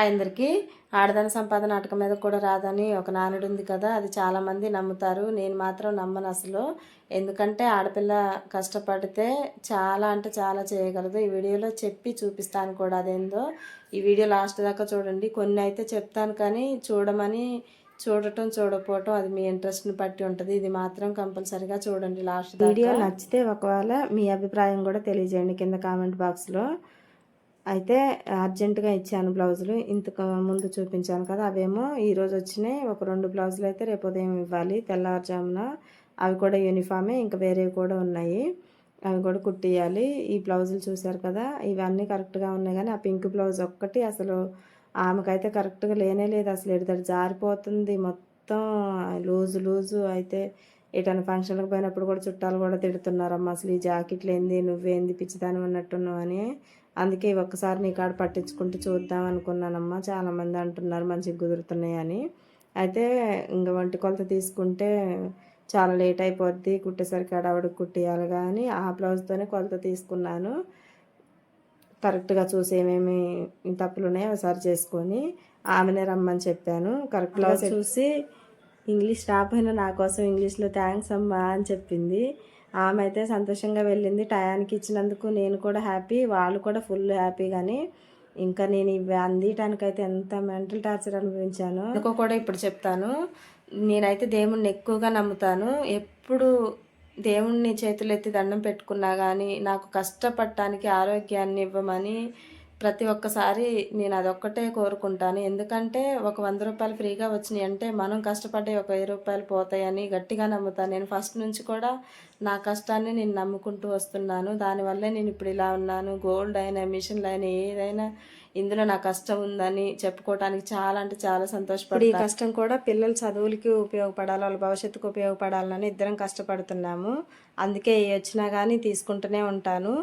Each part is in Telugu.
అందరికీ ఆడదాని సంపాదన నాటకం మీద కూడా రాదని ఒక నానుడు ఉంది కదా అది చాలామంది నమ్ముతారు. నేను మాత్రం నమ్మను అసలు. ఎందుకంటే ఆడపిల్ల కష్టపడితే చాలా అంటే చాలా చేయగలదు. ఈ వీడియోలో చెప్పి చూపిస్తాను కూడా అదేందో. ఈ వీడియో లాస్ట్ దాకా చూడండి. కొన్ని అయితే చెప్తాను కానీ చూడమని చూడటం చూడకపోవటం అది మీ ఇంట్రెస్ట్ని బట్టి ఉంటుంది. ఇది మాత్రం కంపల్సరీగా చూడండి లాస్ట్ వీడియో నచ్చితే ఒకవేళ మీ అభిప్రాయం కూడా తెలియజేయండి కింద కామెంట్ బాక్స్లో. అయితే అర్జెంటుగా ఇచ్చాను బ్లౌజులు. ఇంతకు ముందు చూపించాను కదా అవేమో ఈరోజు వచ్చినాయి. ఒక రెండు బ్లౌజులు అయితే రేపు ఉదయం ఇవ్వాలి. తెల్లవారుజామున అవి కూడా యూనిఫామే ఇంకా వేరేవి కూడా ఉన్నాయి. అవి కూడా కుట్టియాలి. ఈ బ్లౌజులు చూశారు కదా ఇవన్నీ కరెక్ట్గా ఉన్నాయి కానీ ఆ పింక్ బ్లౌజ్ ఒక్కటి అసలు ఆమెకైతే కరెక్ట్గా లేనే లేదు. అసలు ఎడతాడు జారిపోతుంది. మొత్తం లూజు లూజు అయితే ఎటైనా ఫంక్షన్కి పోయినప్పుడు కూడా చుట్టాలు కూడా తిడుతున్నారమ్మా అసలు ఈ జాకెట్లు ఏంది? నువ్వేంది పిచ్చిదాని ఉన్నట్టున్నావు అని. అందుకే ఒక్కసారి నీ కాడ పట్టించుకుంటూ చూద్దాం అనుకున్నానమ్మా. చాలామంది అంటున్నారు మంచిగా కుదురుతున్నాయి అని. అయితే ఇంకా వంటి కొలత తీసుకుంటే చాలా లేట్ అయిపోద్ది కుట్టేసరికి ఆడవిడకి కుట్టేయాలి కానీ ఆ బ్లౌజ్తోనే కొలత తీసుకున్నాను. కరెక్ట్గా చూసి ఏమేమి తప్పులు ఉన్నాయో ఒకసారి చేసుకొని ఆమెనే రమ్మని చెప్పాను. కరెక్ట్గా చూసి ఇంగ్లీష్ రాకపోయినా నా కోసం ఇంగ్లీష్లో థ్యాంక్స్ అమ్మా అని చెప్పింది. ఆమె అయితే సంతోషంగా వెళ్ళింది. టయానికి ఇచ్చినందుకు నేను కూడా హ్యాపీ వాళ్ళు కూడా ఫుల్ హ్యాపీ కానీ ఇంకా నేను ఇవి అందియటానికైతే ఎంత మెంటల్ టార్చర్ అనుభవించాను. ఇంకో కూడా ఇప్పుడు చెప్తాను. నేనైతే దేవుణ్ణి ఎక్కువగా నమ్ముతాను. ఎప్పుడు దేవుణ్ణి చేతులు ఎత్తి దండం పెట్టుకున్నా కానీ నాకు కష్టపడటానికి ఆరోగ్యాన్ని ఇవ్వమని ప్రతి ఒక్కసారి నేను అదొక్కటే కోరుకుంటాను. ఎందుకంటే ఒక వంద రూపాయలు ఫ్రీగా వచ్చినాయి అంటే మనం కష్టపడే ఒక వెయ్యి రూపాయలు పోతాయని గట్టిగా నమ్ముతాను. నేను ఫస్ట్ నుంచి కూడా నా కష్టాన్ని నేను నమ్ముకుంటూ వస్తున్నాను. దానివల్లే నేను ఇప్పుడు ఇలా ఉన్నాను. గోల్డ్ అయినా మిషన్లు అయినా ఏదైనా ఇందులో నా కష్టం ఉందని చెప్పుకోవడానికి చాలా అంటే చాలా సంతోషపడి ఈ కష్టం కూడా పిల్లల చదువులకి ఉపయోగపడాలి వాళ్ళ భవిష్యత్తుకు ఉపయోగపడాలని ఇద్దరం కష్టపడుతున్నాము. అందుకే ఏ వచ్చినా కానీ తీసుకుంటూనే ఉంటాను.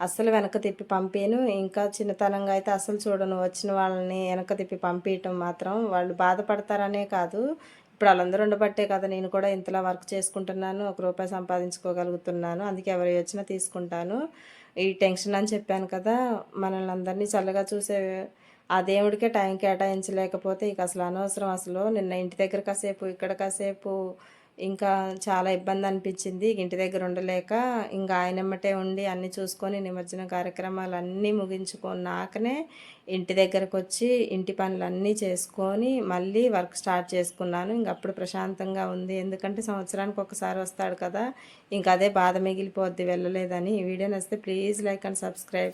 అస్సలు వెనక తిప్పి పంపాను ఇంకా చిన్నతనంగా అయితే అస్సలు చూడను. వచ్చిన వాళ్ళని వెనక తిప్పి పంపించటం మాత్రం వాళ్ళు బాధపడతారనే కాదు. ఇప్పుడు వాళ్ళందరూ ఉండబట్టే కదా నేను కూడా ఇంతలా వర్క్ చేసుకుంటున్నాను. ఒక రూపాయి సంపాదించుకోగలుగుతున్నాను. అందుకే ఎవరు వచ్చినా తీసుకుంటాను. ఈ టెన్షన్ అని చెప్పాను కదా మనల్ని అందరినీ చల్లగా చూసే ఆ దేవుడికే టైం కేటాయించలేకపోతే ఇక అసలు అనవసరం. అసలు నిన్న ఇంటి దగ్గర కాసేపు ఇక్కడ కాసేపు ఇంకా చాలా ఇబ్బంది అనిపించింది. ఇంటి దగ్గర ఉండలేక ఇంకా ఆయనమ్మటే ఉండి అన్నీ చూసుకొని నిమజ్జన కార్యక్రమాలు అన్నీ ముగించుకున్నాకనే ఇంటి దగ్గరకు వచ్చి ఇంటి పనులన్నీ చేసుకొని మళ్ళీ వర్క్ స్టార్ట్ చేసుకున్నాను. ఇంక అప్పుడు ప్రశాంతంగా ఉంది. ఎందుకంటే సంవత్సరానికి ఒకసారి వస్తాడు కదా. ఇంకా అదే బాధ మిగిలిపోద్ది వెళ్ళలేదని. ఈ వీడియో నచ్చితే ప్లీజ్ లైక్ అండ్ సబ్స్క్రైబ్.